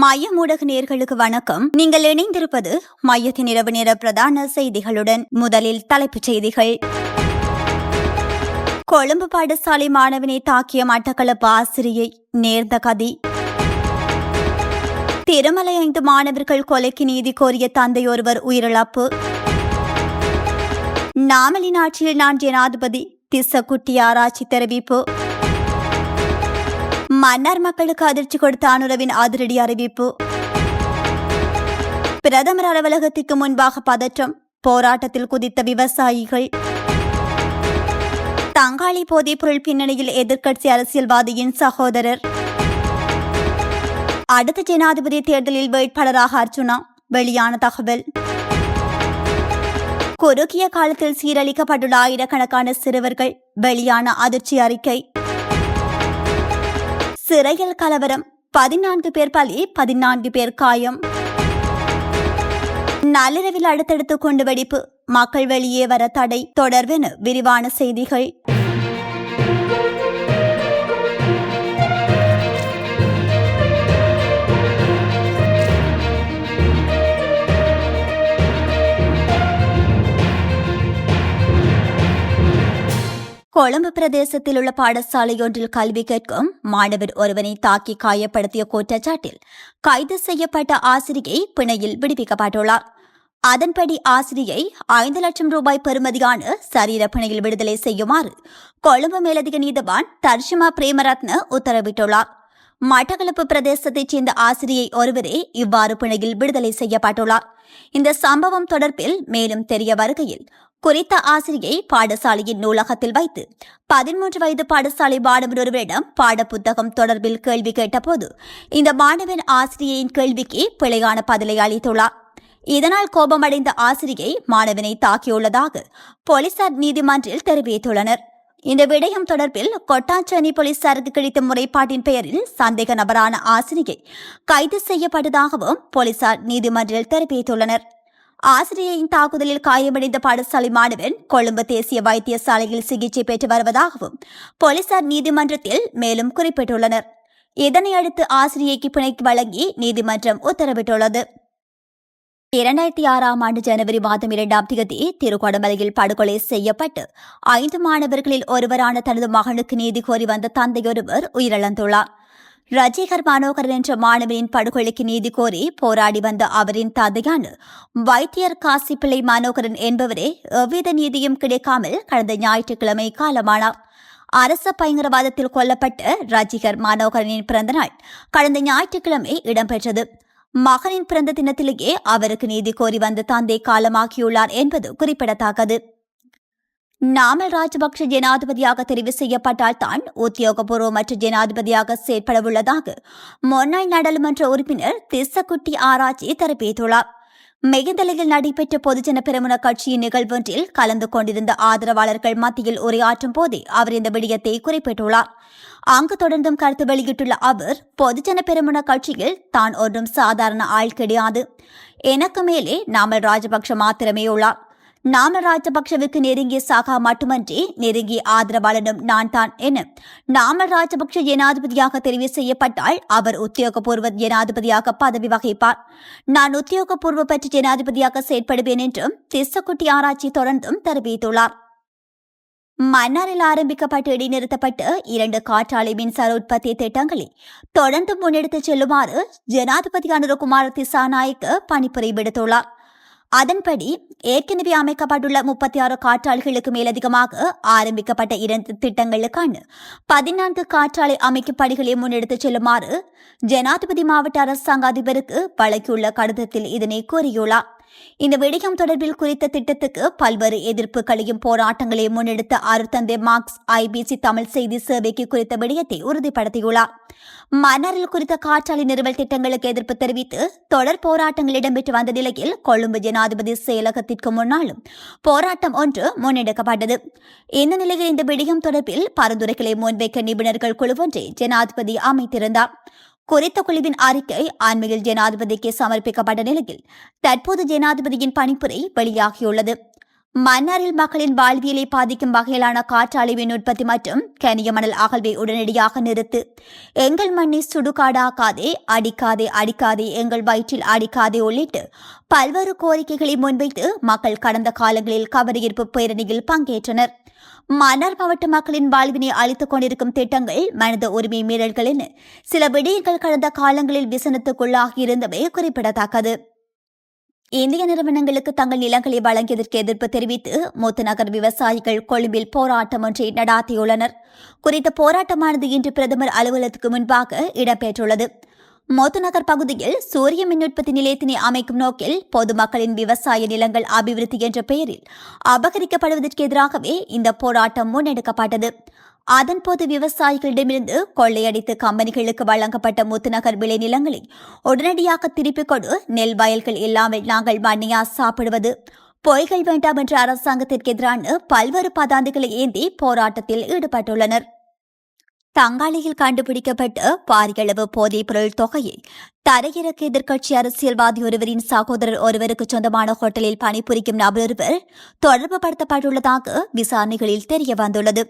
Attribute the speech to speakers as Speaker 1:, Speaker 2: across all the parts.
Speaker 1: மைய ஊடக நேர்களுக்கு வணக்கம். நீங்கள் இணைந்திருப்பது மையத்தின் இரவு நேர பிரதான செய்திகளுடன் முதலில் தலைப்புச் செய்திகள். கொழும்பு பாடசாலை மாணவனை தாக்கிய மட்டக்களப்பு ஆசிரியை நேர்ந்த கதி. திருமலை ஐந்து மாணவர்கள் கொலைக்கு நீதி கோரிய தந்தை ஒருவர் உயிரிழப்பு. நாமலின் ஆட்சியில் நான் ஜனாதிபதி திசக்குட்டி ஆராய்ச்சி தெரிவிப்பு. மன்னார் மக்களுக்கு அதிர்ச்சி கொடுத்த அனுரவின் அதிரடி அறிவிப்பு. பிரதமர் அலுவலகத்திற்கு முன்பாக பதற்றம் போராட்டத்தில் குதித்த விவசாயிகள். தங்காளி போதைப் பொருள் பின்னணியில் எதிர்க்கட்சி அரசியல்வாதியின் சகோதரர். அடுத்த ஜனாதிபதி தேர்தலில் வேட்பாளராக அர்ச்சுனா வெளியான தகவல். குறுகிய காலத்தில் சீரழிக்கப்பட்டுள்ள ஆயிரக்கணக்கான சிறுவர்கள் வெளியான அதிர்ச்சி அறிக்கை. சிறையில் கலவரம். பதினான்கு பேர் பலி பதினான்கு பேர் காயம். நள்ளிரவில் அடுத்தடுத்து கொண்டு வெடிப்பு மக்கள் வெளியே வர தடை. தொடர்வென விரிவான செய்திகள். கொழும்பு பிரதேசத்தில் உள்ள பாடசாலையொன்றில் கல்வி கேட்கும் மாணவர் ஒருவனை தாக்கி காயப்படுத்திய குற்றச்சாட்டில் கைது செய்யப்பட்ட ஆசிரியை பிணையில் விடுவிக்கப்பட்டுள்ளார். அதன்படி ஆசிரியை ஐந்து லட்சம் ரூபாய் பெறுமதியான சரீர பிணையில் விடுதலை செய்யுமாறு கொழும்பு மேலதிக நீதவான் தர்ஷிமா பிரேமரத்ன உத்தரவிட்டுள்ளார். மட்டக்களப்பு பிரதேசத்தைச் சேர்ந்த ஆசிரியை ஒருவரே இவ்வாறு பிணையில் விடுதலை செய்யப்பட்டுள்ளார். இந்த சம்பவம் தொடர்பில் மேலும் தெரிய வருகையில் குறித்த ஆசிரியை பாடசாலையின் நூலகத்தில் வைத்து பதிமூன்று வயது பாடசாலை மாணவர் ஒருவரிடம் பாடப்புத்தகம் தொடர்பில் கேள்வி கேட்டபோது இந்த மாணவன் ஆசிரியையின் கேள்விக்கு பிழையான பதிலை அளித்துள்ளார். இதனால் கோபமடைந்த ஆசிரியை மாணவனை தாக்கியுள்ளதாக போலீசார் நீதிமன்றில் தெரிவித்துள்ளனர். இந்த விடயம் தொடர்பில் கொட்டாஞ்சேனி போலீசாருக்கு கிடைத்த முறைப்பாட்டின் பெயரில் சந்தேக நபரான ஆசிரியை கைது செய்யப்பட்டதாகவும் போலீசார் நீதிமன்றில் தெரிவித்துள்ளனர். ஆசிரியையின் தாக்குதலில் காயமடைந்த பாடசாலை மாணவன் கொழும்பு தேசிய வைத்தியசாலையில் சிகிச்சை பெற்று வருவதாகவும் போலீசார் நீதிமன்றத்தில் மேலும் குறிப்பிட்டுள்ளனர். இதனையடுத்து ஆசிரியைக்கு பிணைக்கு வழங்கி நீதிமன்றம் உத்தரவிட்டுள்ளது. இரண்டாயிரத்தி ஆறாம் ஆண்டு ஜனவரி மாதம் இரண்டாம் தேதி திருகோணமலையில் படுகொலை செய்யப்பட்டு ஐந்து மாணவர்களில் ஒருவரான தனது மகனுக்கு நீதி கோரி வந்த தந்தையொருவர் உயிரிழந்துள்ளார். ரஜிகர் மனோகரன் என்ற மாணவனின் படுகொலைக்கு நீதி கோரி போராடி வந்த அவரின் தந்தையான வைத்தியர் காசிப்பிள்ளை மனோகரன் என்பவரே எவ்வித நீதியும் கிடைக்காமல் கடந்த ஞாயிற்றுக்கிழமை காலமானார். அரச பயங்கரவாதத்தில் கொல்லப்பட்ட ரஜிகர் மனோகரனின் பிறந்தநாள் கடந்த ஞாயிற்றுக்கிழமை இடம்பெற்றது. மகனின் பிறந்த தினத்திலேயே அவருக்கு நீதி கோரி வந்த தந்தை காலமாகியுள்ளார் என்பது குறிப்பிடத்தக்கது. நாமல் ராஜபக்ஷ ஜனாதிபதியாக தெரிவு செய்யப்பட்டால் தான் உத்தியோகபூர்வமற்ற ஜனாதிபதியாக செயற்படவுள்ளதாக முன்னாள் நாடாளுமன்ற உறுப்பினர் திசக்குட்டி ஆராய்ச்சி தெரிவித்துள்ளார். மெகுந்தலையில் நடைபெற்ற பொதுஜன பெருமுன கட்சியின் நிகழ்வொன்றில் கலந்து கொண்டிருந்த ஆதரவாளர்கள் மத்தியில் உரையாற்றும் போதே அவர் இந்த விடயத்தை குறிப்பிட்டுள்ளார். அங்கு தொடர்ந்தும் கருத்து வெளியிட்டுள்ள அவர் பொதுஜன பெருமுன கட்சியில் தான் ஒன்றும் சாதாரண ஆள் கிடையாது. எனக்கு மேலே நாமல் ராஜபக்ஷ மாத்திரமே உள்ளார் நாம ராஜபக்ஷவுக்கு நெருங்கிய சாகா மட்டுமன்றி நெருங்கிய ஆதரவாளனும் நான் தான் என நாமல் ராஜபக்ஷ ஜனாதிபதியாக தெரிவு செய்யப்பட்டால் அவர் உத்தியோகபூர்வ ஜனாதிபதியாக பதவி வகிப்பார். நான் உத்தியோகபூர்வ பற்றி ஜனாதிபதியாக செயற்படுவேன் என்றும் திசக்குட்டி ஆராய்ச்சி தொடர்ந்தும் தெரிவித்துள்ளார். மன்னாரில் ஆரம்பிக்கப்பட்டு இடைநிறுத்தப்பட்டு இரண்டு காற்றாலை மின்சார உற்பத்தி திட்டங்களை தொடர்ந்து முன்னெடுத்துச் செல்லுமாறு ஜனாதிபதி அனுரகுமார் திசாநாயக்கு பணிப்புரை விடுத்துள்ளார். அதன்படி ஏற்கனவே அமைக்கப்பட்டுள்ள முப்பத்தி ஆறு காற்றாலைகளுக்கு மேலதிகமாக ஆரம்பிக்கப்பட்ட இரண்டு திட்டங்களுக்கான பதினான்கு காற்றாலை அமைக்கும் பணிகளை முன்னெடுத்துச் செல்லுமாறு ஜனாதிபதி மாவட்ட அரசாங்க அதிபருக்கு வழங்கியுள்ள கடிதத்தில் இதனை கூறியுள்ளார். இந்த விடயம் தொடர்பில் குறித்த திட்டத்துக்கு பல்வேறு எதிர்ப்புகளையும் போராட்டங்களையும் முன்னெடுத்த அருத்தந்தை மார்க்ஸ் ஐபிசி தமிழ் செய்தி சேவைக்கு குறித்த விடயத்தை உறுதிப்படுத்தியுள்ளார். மன்னரில் குறித்த காற்றாலை நிறுவல் திட்டங்களுக்கு எதிர்ப்பு தெரிவித்து தொடர் போராட்டங்கள் இடம்பெற்று வந்த நிலையில் கொழும்பு ஜனாதிபதி செயலகத்திற்கு முன்னாலும் போராட்டம் ஒன்று முன்னெடுக்கப்பட்டது. இந்த நிலையில் இந்த விடயம் தொடர்பில் பரிந்துரைகளை முன்வைக்க நிபுணர்கள் குழு ஒன்றை ஜனாதிபதி அமைத்திருந்தார். குறித்த குழுவின் அறிக்கை அண்மையில் ஜனாதிபதிக்கு சமர்ப்பிக்கப்பட்ட நிலையில் தற்போது ஜனாதிபதியின் பணிப்புரை வெளியாகியுள்ளது. மன்னாரில் மக்களின் வாழ்வியலை பாதிக்கும் வகையிலான காற்றாலை மின் உற்பத்தி மற்றும் கனிய மணல் அகழ்வை உடனடியாக நிறுத்து. எங்கள் மண்ணை சுடுகாடாக்காதே அடிக்காதே அடிக்காதே எங்கள் வயிற்றில் அடிக்காதே உள்ளிட்டு பல்வேறு கோரிக்கைகளை முன்வைத்து மக்கள் கடந்த காலங்களில் கவரஈர்ப்பு பேரணியில் பங்கேற்றனர். மன்னார் மாவட்ட மக்களின் வாழ்வினை அளித்துக் கொண்டிருக்கும் திட்டங்கள் மனித உரிமை மீறல்கள் என சில விடயங்கள் கடந்த காலங்களில் விசனத்துக்குள்ளாகியிருந்தவை குறிப்பிடத்தக்கது. இந்திய நிறுவனங்களுக்கு தங்கள் நிலங்களை வழங்கியதற்கு எதிர்ப்பு தெரிவித்து முத்துநகர் விவசாயிகள் கொழும்பில் போராட்டம் ஒன்றை நடாத்தியுள்ளனர். குறித்த போராட்டமானது இன்று பிரதமர் அலுவலகத்துக்கு முன்பாக இடம்பெற்றுள்ளது. மோத்துநகர் பகுதியில் சூரிய மின் உற்பத்தி நிலையத்தினை அமைக்கும் நோக்கில் பொதுமக்களின் விவசாய நிலங்கள் அபிவிருத்தி என்ற பெயரில் அபகரிக்கப்படுவதற்கு எதிராகவே இந்த போராட்டம் முன்னெடுக்கப்பட்டது. அதன்போது விவசாயிகளிடமிருந்து கொள்ளையடித்து கம்பெனிகளுக்கு வழங்கப்பட்ட முத்துநகர் விளை நிலங்களை உடனடியாக திருப்பிக் கொடு நெல் வயல்கள் இல்லாமல் நாங்கள் மண்ணியா சாப்பிடுவது. பொய்கள் வேண்டாம் என்ற அரசாங்கத்திற்கு எதிரான பல்வேறு பதாந்துகளை ஏந்தி போராட்டத்தில் ஈடுபட்டுள்ளனர். தங்காளியில் கண்டுபிடிக்கப்பட்ட பாரியளவு போதைப் பொருள் தொகையை தரையிறக்க எதிர்க்கட்சி அரசியல்வாதி ஒருவரின் சகோதரர் ஒருவருக்கு சொந்தமான ஹோட்டலில் பணிபுரிக்கும் நபரொருவர் தொடர்பு படுத்தப்பட்டுள்ளதாக விசாரணைகளில் தெரிய வந்துள்ளது.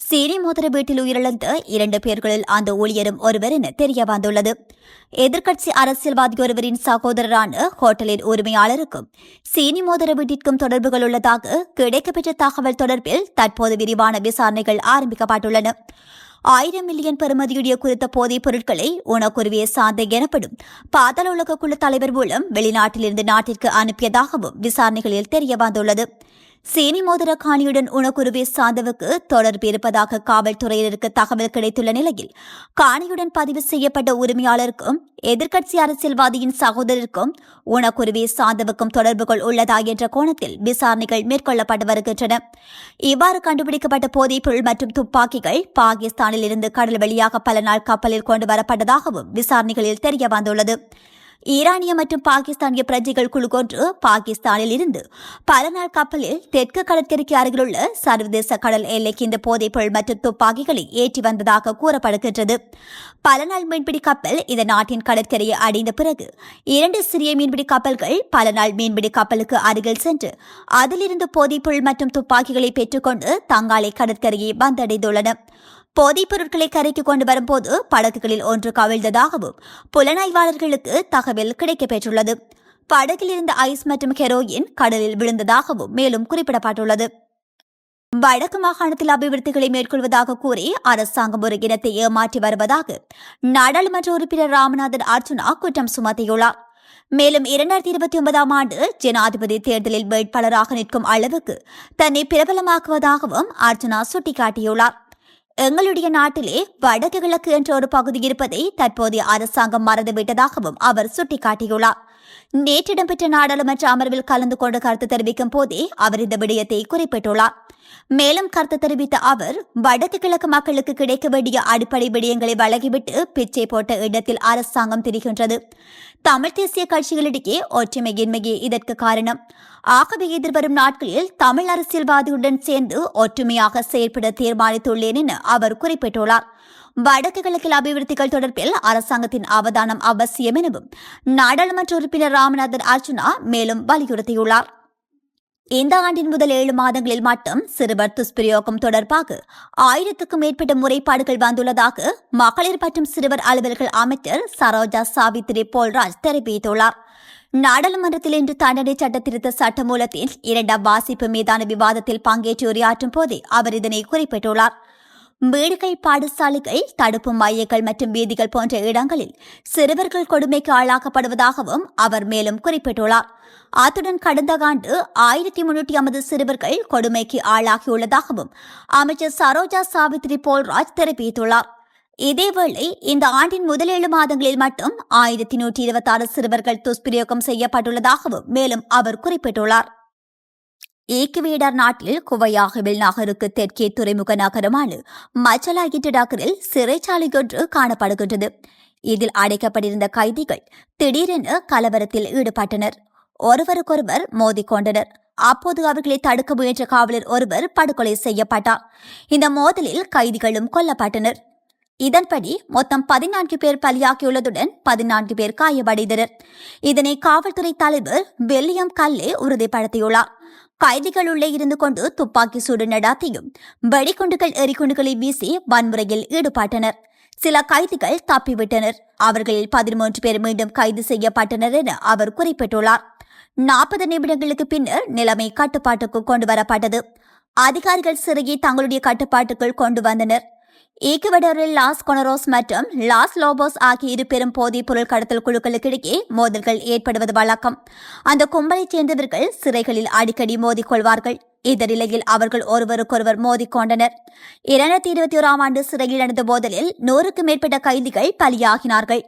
Speaker 1: சீனி மோதிர வீட்டில் உயிரிழந்த இரண்டு பேர்களில் அந்த ஊழியரும் ஒருவர் என தெரிய வந்துள்ளது. எதிர்க்கட்சி அரசியல்வாதி ஒருவரின் சகோதரரான ஹோட்டலின் உரிமையாளருக்கும் சீனி மோதிர வீட்டிற்கும் தொடர்புகள் உள்ளதாக கிடைக்கப்பெற்ற தகவல் தொடர்பில் தற்போது விரிவான விசாரணைகள் ஆரம்பிக்கப்பட்டுள்ளன. ஆயிரம் மில்லியன் பெறுமதியுடைய குறித்த போதைப் பொருட்களை உணக்குருவிய சாந்தை எனப்படும் பாதாள உலக குழு தலைவர் மூலம் வெளிநாட்டிலிருந்து நாட்டிற்கு அனுப்பியதாகவும் விசாரணைகளில் தெரியவந்துள்ளது. சீனி மோதிர காணியுடன் உணக்குருவி சாந்தவுக்கு தொடர்பு இருப்பதாக காவல்துறையினருக்கு தகவல் கிடைத்துள்ள நிலையில் காணியுடன் பதிவு செய்யப்பட்ட உரிமையாளருக்கும் எதிர்க்கட்சி அரசியல்வாதியின் சகோதரருக்கும் உணக்குருவி சாந்தவுக்கும் தொடர்புகள் உள்ளதா என்ற கோணத்தில் விசாரணைகள் மேற்கொள்ளப்பட்டு வருகின்றன. இவ்வாறு கண்டுபிடிக்கப்பட்ட போதைப் பொருள் மற்றும் துப்பாக்கிகள் பாகிஸ்தானில் இருந்து கடல் வழியாக பல நாள் கப்பலில் கொண்டு வரப்பட்டதாகவும் விசாரணைகளில் தெரிய வந்துள்ளது. ஈரானிய மற்றும் பாகிஸ்தானிய பிரஜைகள் குழு கொன்று பாகிஸ்தானில் இருந்து பல நாள் கப்பலில் தெற்கு கடற்கரைக்கு அருகிலுள்ள சர்வதேச கடல் எல்லைக்கு இந்த போதைப்பொருள் மற்றும் துப்பாக்கிகளை ஏற்றி வந்ததாக கூறப்படுகின்றது. பல நாள் மீன்பிடி கப்பல் இந்த நாட்டின் கடற்கரையை அடைந்த பிறகு இரண்டு சிறிய மீன்பிடி கப்பல்கள் பல நாள் மீன்பிடி கப்பலுக்கு அருகில் சென்று அதிலிருந்து போதைப்பொருள் மற்றும் துப்பாக்கிகளை பெற்றுக்கொண்டு தங்காலை கடற்கரையை வந்தடைந்துள்ளன. போதைப் பொருட்களை கரைக்கு கொண்டு வரும்போது படகுகளில் ஒன்று கவிழ்ந்ததாகவும் புலனாய்வாளர்களுக்கு தகவல் கிடைக்கப்பெற்றுள்ளது. படகில் இருந்த ஐஸ் மற்றும் ஹெரோயின் கடலில் விழுந்ததாகவும் மேலும் குறிப்பிடப்பட்டுள்ளது. வடக்கு மாகாணத்தில் அபிவிருத்திகளை மேற்கொள்வதாக கூறி அரசாங்கம் ஒரு இனத்தை ஏமாற்றி வருவதாக நாடாளுமன்ற உறுப்பினர் ராமநாதன் அர்ஜுனா குற்றம் சுமத்தியுள்ளார். மேலும் இரண்டாயிரத்தி இருபத்தி ஒன்பதாம் ஆண்டு ஜனாதிபதி தேர்தலில் வேட்பாளராக நிற்கும் அளவுக்கு தன்னை பிரபலமாக்குவதாகவும் அர்ஜுனா சுட்டிக்காட்டியுள்ளார். எங்களுடைய நாட்டிலே வடக்கு கிழக்கு என்ற ஒரு பகுதி இருப்பதை தற்போதைய அரசாங்கம் மறந்துவிட்டதாகவும் அவர் சுட்டிக்காட்டியுள்ளார். நேற்று இடம்பெற்ற நாடாளுமன்ற அமர்வில் கலந்து கொண்டு கருத்து தெரிவிக்கும் போதே அவர் இந்த விடயத்தை குறிப்பிட்டுள்ளார். மேலும் கருத்து தெரிவித்த அவர் வடக்கு கிழக்கு மக்களுக்கு கிடைக்க வேண்டிய அடிப்படை விடயங்களை வழங்கிவிட்டு பிச்சை போட்ட இடத்தில் அரசாங்கம் திரிகின்றது. தமிழ் தேசிய கட்சிகளிடையே ஒற்றுமையின்மையே இதற்கு காரணம். ஆகவே எதிர்வரும் நாட்களில் தமிழ் அரசியல்வாதியுடன் சேர்ந்து ஒற்றுமையாக செயல்பட தீர்மானித்துள்ளேன் என அவர் குறிப்பிட்டுள்ளார். வடக்கு கிழக்கில் அபிவிருத்திகள் தொடர்பில் அரசாங்கத்தின் அவதானம் அவசியம் எனவும் நாடாளுமன்ற உறுப்பினர் ராமநாதன் அர்ஜுனா மேலும் வலியுறுத்தியுள்ளார். இந்த ஆண்டின் முதல் ஏழு மாதங்களில் மட்டும் சிறுவர் துஷ்பிரயோகம் தொடர்பாக ஆயிரத்துக்கும் மேற்பட்ட முறைப்பாடுகள் வந்துள்ளதாக மகளிர் மற்றும் சிறுவர் அலுவலர்கள் அமைச்சர் சரோஜா சாவித்ரி போல்ராஜ் தெரிவித்துள்ளார். நாடாளுமன்றத்தில் இன்று தண்டனை சட்ட திருத்த சட்டமூலத்தின் இரண்டாம் வாசிப்பு மீதான விவாதத்தில் பங்கேற்று உரையாற்றும் போதே அவர் இதனை குறிப்பிட்டுள்ளார். வீடுகள் பாடசாலைகள் தடுப்பு மையங்கள் மற்றும் வீதிகள் போன்ற இடங்களில் சிறுவர்கள் கொடுமைக்கு ஆளாக்கப்படுவதாகவும் அவர் மேலும் குறிப்பிட்டுள்ளார். அத்துடன் கடந்த ஆண்டு ஆயிரத்தி முன்னூற்றி ஐம்பது சிறுவர்கள் கொடுமைக்கு ஆளாகியுள்ளதாகவும் அமைச்சர் சரோஜா சாவித்ரி போல்ராஜ் தெரிவித்துள்ளார். இதேவேளை இந்த ஆண்டின் முதல் ஏழு மாதங்களில் மட்டும் ஆயிரத்தி நூற்றி இருபத்தி ஆறு சிறுவர்கள் துஷ்பிரயோகம் செய்யப்பட்டுள்ளதாகவும் மேலும் அவர் குறிப்பிட்டுள்ளார். ஈக்குவேடர் நாட்டில் குவையாகவில் நகருக்கு தெற்கே துறைமுக நகரமான மச்சலா நகரில் சிறைச்சாலை ஒன்று காணப்படுகின்றது. இதில் அடைக்கப்பட்டிருந்த கைதிகள் திடீரென கலவரத்தில் ஈடுபட்டனர். ஒருவருக்கொருவர் மோதிக்கொண்டனர் அப்போது அவர்களை தடுக்க முயன்ற காவலர் ஒருவர் படுகொலை செய்யப்பட்டார். இந்த மோதலில் கைதிகளும் கொல்லப்பட்டனர். இதன்படி மொத்தம் பதினான்கு பேர் பலியாகியுள்ளதுடன் பதினான்கு பேர் காயமடைந்தனர். இதனை காவல்துறை தலைவர் வெல்லியம் கல்லே உறுதிப்படுத்தியுள்ளார். கைதிகள் உள்ளே இருந்து கொண்டு துப்பாக்கி சூடு நடாத்தியும் வெடிகுண்டுகள் எரிகுண்டுகளை வீசி வன்முறையில் ஈடுபட்டனர். சில கைதிகள் தப்பிவிட்டனர். அவர்களில் பதிமூன்று பேர் மீண்டும் கைது செய்யப்பட்டனர் என அவர் குறிப்பிட்டுள்ளார். நாற்பது நிமிடங்களுக்கு பின்னர் நிலைமை கட்டுப்பாட்டுக்கு கொண்டு வரப்பட்டது அதிகாரிகள் சிறையை தங்களுடைய கட்டுப்பாட்டுக்குள் கொண்டு வந்தனர். ஈக்குவடரில் லாஸ் கொனரோஸ் மற்றும் லாஸ் லோபோஸ் ஆகிய இரு பெரும் போதைப் பொருள் கடத்தல் குழுக்களுக்கிடையே மோதல்கள் ஏற்படுவது வழக்கம். அந்த கும்பலைச் சேர்ந்தவர்கள் சிறைகளில் அடிக்கடி மோதிக்கொள்வார்கள் இந்த நிலையில் அவர்கள் ஒருவருக்கொருவர் மோதிக்கொண்டனர் இரண்டாயிரத்தி இருபத்தி ஓராம் ஆண்டு சிறையில் நடந்த மோதலில் நூறுக்கும் மேற்பட்ட கைதிகள் பலியாகினார்கள்.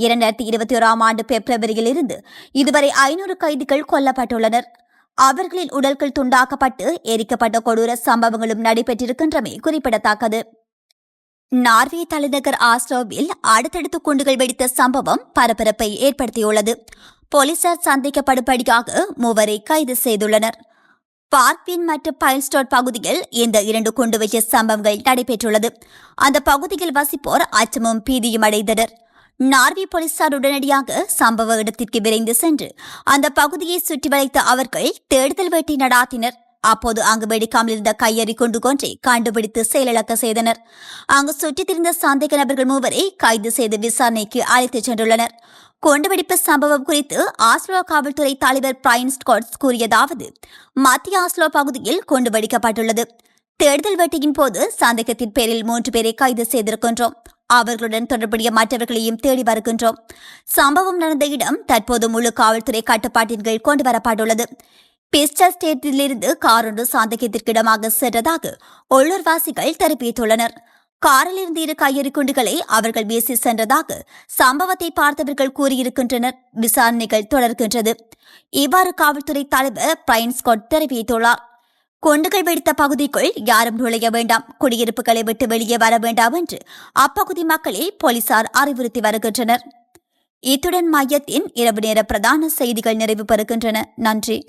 Speaker 1: இரண்டாயிரத்தி இருபத்தி ஓராம் ஆண்டு பிப்ரவரியில் இருந்து இதுவரை ஐநூறு கைதிகள் கொல்லப்பட்டுள்ளனர். அவர்களின் உடல்கள் துண்டாக்கப்பட்டு எரிக்கப்பட்ட கொடூர சம்பவங்களும் நடைபெற்றிருக்கின்றமை குறிப்பிடத்தக்கது. நார்வே தலைநகர் ஆஸ்லோவில் அடுத்தடுத்து குண்டுகள் வெடித்த சம்பவம் பரபரப்பை ஏற்படுத்தியுள்ளது. போலீசார் சந்திக்கப்படும்படியாக மூவரை கைது செய்துள்ளனர். பார்க்வின் மற்றும் பைல்ஸ்டோட் பகுதியில் இந்த இரண்டு குண்டுவெச்ச சம்பவங்கள் நடைபெற்றுள்ளது. அந்த பகுதியில் வசிப்போர் அச்சமும் பீதியும் அடைந்தனர். நார்வே போலீசார் உடனடியாக சம்பவ இடத்திற்கு விரைந்து சென்று அந்த பகுதியை சுற்றி வளைத்த அவர்கள் தேடுதல் வேட்டை நடாத்தினர். அப்போது அங்கு வெடிக்காமல் இருந்த கையெறி குண்டு கொன்றை கண்டுபிடித்து செயலிழக்க செய்தனர். அங்கு சுற்றித் திரிந்த சந்தேக நபர்கள் மூவரை கைது செய்து விசாரணைக்கு அழைத்துச் சென்றுள்ளனர். குண்டுவெடிப்பு சம்பவம் குறித்து ஆஸ்லோ காவல்துறை தலைவர் பிரைன் ஸ்காட்ஸ் கூறியதாவது மத்திய ஆஸ்லோ பகுதியில் குண்டு வெடிக்கப்பட்டுள்ளது. தேடுதல் வேட்டையின் போது சந்தேகத்தின் பேரில் மூன்று பேரை கைது செய்திருக்கின்றோம். அவர்களுடன் தொடர்புடைய மற்றவர்களையும் தேடி வருகின்றோம். சம்பவம் நடந்த இடம் தற்போது முழு காவல்துறை கட்டுப்பாட்டின் கீழ் கொண்டு வரப்பட்டுள்ளது. பிஸ்டர் ஸ்டேட்டிலிருந்து காரொன்று சாந்தகத்திற்கிடமாக சென்றதாக உள்ளூர்வாசிகள் தெரிவித்துள்ளனர். காரில் இருந்து இரு கையெறி குண்டுகளை அவர்கள் வீசி சென்றதாக சம்பவத்தை பார்த்தவர்கள் கூறியிருக்கின்றனர். விசாரணைகள் தொடர்கின்றது. இவ்வாறு காவல்துறை தலைவர் பிரைன் ஸ்காட் தெரிவித்துள்ளார். குண்டுகள் வெடித்த பகுதிக்குள் யாரும் நுழைய வேண்டாம். குடியிருப்புகளை விட்டு வெளியே வர வேண்டாம் என்று அப்பகுதி மக்களை போலீசார் அறிவுறுத்தி வருகின்றனர். இத்துடன் மையத்தின் இரவு நேர பிரதான செய்திகள் நிறைவு பெறுகின்றன. நன்றி.